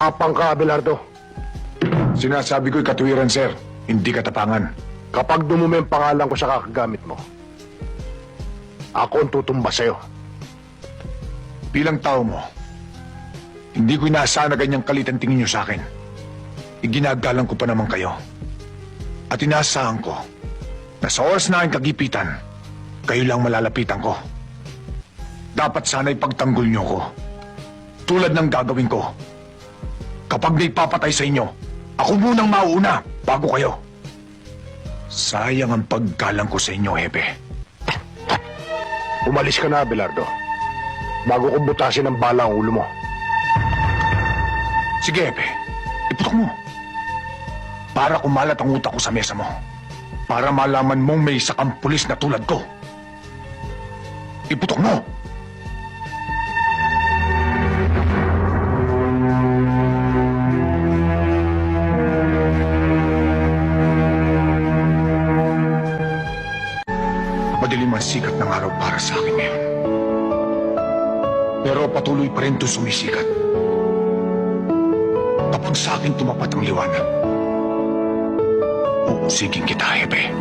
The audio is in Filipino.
Apang ka, Abelardo. Sinasabi ko'y katwiran, sir. Hindi katapangan. Kapag dumumi ang pangalan ko sa kakagamit mo, ako ang tutumba sa'yo. Bilang tao mo, hindi ko inaasahan na ganyang kalit ang tingin niyo sa akin. Iginagalang ko pa naman kayo. At inaasahan ko na sa oras na aking kagipitan, kayo lang malalapitan ko. Dapat sana'y pagtanggol niyo ko. Tulad ng gagawin ko. Kapag may papatay sa inyo, ako munang mauuna bago kayo. Sayang ang paggalang ko sa inyo, Hepe. Umalis ka na, Abelardo. Bago ko butasin ang bala ang ulo mo. Sige, Epe. Iputok mo. Para kumalat ang utak ko sa mesa mo. Para malaman mong may isa kang pulis na tulad ko. Iputok mo! Madilim ang sikat ng araw para sa akin ngayon. Pero patuloy pa rin ito sumisikat kapag sa akin tumapat ang liwanag. Uusigin kita, Hebe.